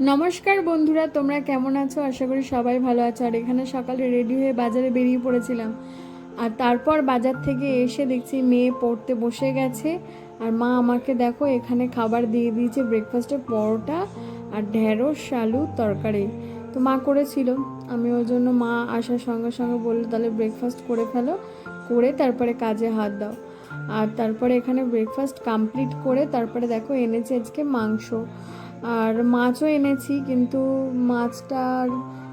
নমস্কার বন্ধুরা, তোমরা কেমন আছো? আশা করি সবাই ভালো আছো। আর এখানে সকালে রেডি হয়ে বাজারে বেরিয়ে পড়েছিলাম। আর তারপর বাজার থেকে এসে দেখছি মেয়ে পড়তে বসে গেছে। আর মা আমাকে দেখো, এখানে খাবার দিয়ে দিয়েছে ব্রেকফাস্টে পরোটা আর ঢেঁড়স, আলু, তরকারি। তো মা করেছিল। আমি ওই জন্য মা আসার সঙ্গে সঙ্গে বলল, তাহলে ব্রেকফাস্ট করে ফেলো, করে তারপরে কাজে হাত দাও। আর তারপরে এখানে ব্রেকফাস্ট কমপ্লিট করে তারপরে দেখো এনেছে আজকে মাংস। আর মাছও এনেছি, কিন্তু মাছটা আর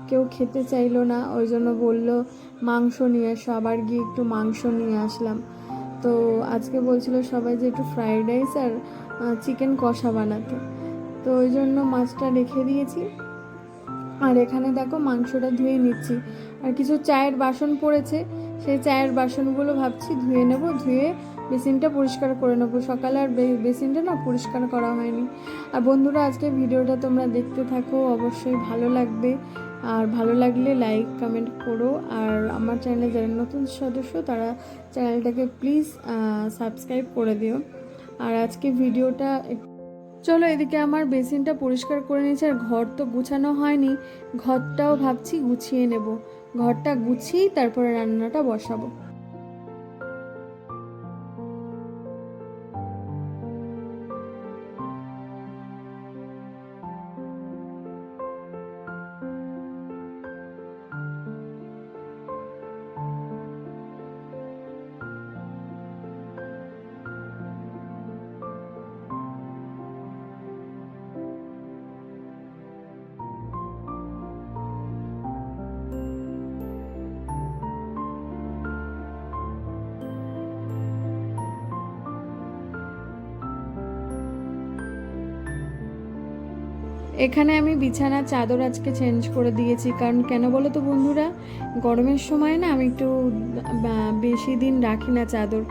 কেউ খেতে চাইলো না। ওই জন্য বলল, মাংস নিয়ে এসো। আবার গিয়ে একটু মাংস নিয়ে আসলাম। তো আজকে বলছিল সবাই যে একটু ফ্রাইড রাইস আর চিকেন কষা বানাতে। তো ওই জন্য মাছটা রেখে দিয়েছি। আর এখানে দেখো মাংসটা ধুয়ে নিচ্ছি। আর কিছু চায়ের বাসন পড়েছে। সেই চায়ের বাসনগুলো ভাবছি, ধুয়ে নেব, ধুয়ে বেসিনটা পরিষ্কার করে নেব। সকালে আর বেসিনটা না পরিষ্কার করা হয়নি। আর বন্ধুরা, আজকে ভিডিওটা তোমরা দেখতে থাকো, অবশ্যই ভালো লাগবে। আর ভালো লাগলে লাইক, কমেন্ট করো। আর আমার চ্যানেলে যারা নতুন সদস্য, তারা চ্যানেলটাকে প্লিজ সাবস্ক্রাইব করে দিও। আর আজকে ভিডিওটা চলো এদিকে আমার বেসিনটা পরিষ্কার করে নিয়েছি, আর ঘর তো গুছানো হয়নি। ঘরটাও ভাবছি গুছিয়ে নেব। ঘরটা গুছিয়েই তারপরে রান্নাটা বসাবো। এখানে আমি বিছানা চাদর আজকে চেঞ্জ করে দিয়েছি। কারণ কেন বলো তো বন্ধুরা? গরমের সময় না আমি একটু বেশি দিন রাখি না চাদর।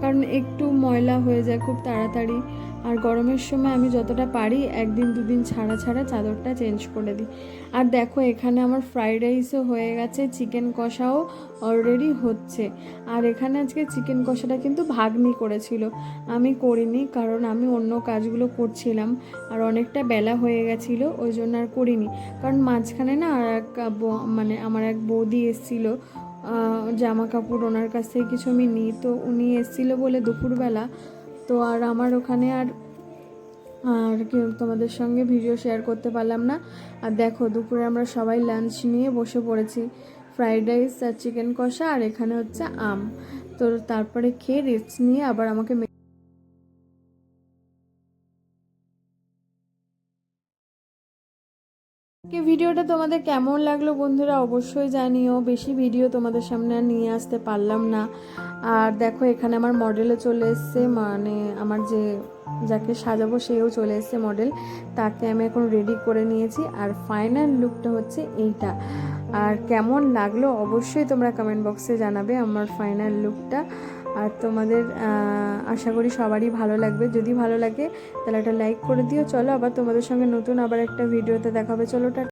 কারণ একটু ময়লা হয়ে যায় খুব তাড়াতাড়ি। আর গরমের সময় আমি যতটা পারি একদিন দুদিন ছাড়া ছাড়া চাদরটা চেঞ্জ করে দিই। আর দেখো, এখানে আমার ফ্রাইড রাইসও হয়ে গেছে চিকেন কষাও অলরেডি হচ্ছে। আর এখানে আজকে চিকেন কষাটা কিন্তু ভাগ্নি করেছিল। আমি করিনি, কারণ আমি অন্য কাজগুলো করছিলাম আর অনেকটা বেলা হয়ে গেছিল, ওই জন্য আর করিনি। কারণ মাঝখানে না আর এক মানে আমার এক বৌদি এসেছিল জামা কাপড় ওনার কাছ থেকে কিছু আমি নিই, তো উনি এসেছিল বলে দুপুরবেলা তো আর আমার ওখানে আর আর কি তোমাদের সঙ্গে ভিডিও শেয়ার করতে পারলাম না। আর দেখো, দুপুরে আমরা সবাই লাঞ্চ নিয়ে বসে পড়েছি। ফ্রাইড রাইস আর চিকেন কষা আর এখানে হচ্ছে আম। তো তারপরে খেয়ে রেস্ট নিয়ে আবার আমাকে কি ভিডিওটা তোমাদের কেমন লাগল বন্ধুরা অবশ্যই জানিও। বেশি ভিডিও তোমাদের সামনে আর নিয়ে আসতে পারলাম না। আর দেখো, এখানে আমার মডেলও চলে এসছে। মানে আমার যে, যাকে সাজাবো সেও চলে এসছে মডেল তাকে আমি এখন রেডি করে নিয়েছি। আর ফাইনাল লুকটা হচ্ছে এইটা। আর কেমন লাগল অবশ্যই তোমরা কমেন্ট বক্সে জানাবে আমার ফাইনাল লুকটা আর তোমাদের আশা করি সবারই ভালো লাগবে। যদি ভালো লাগে, তাহলে একটা লাইক করে দিও। চলো আবার তোমাদের সঙ্গে নতুন আবার একটা ভিডিওতে দেখাবে চলো